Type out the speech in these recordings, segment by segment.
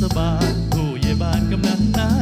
ศบาลผู้ใหญ่บ้านกำนันนาย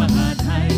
มหาไทย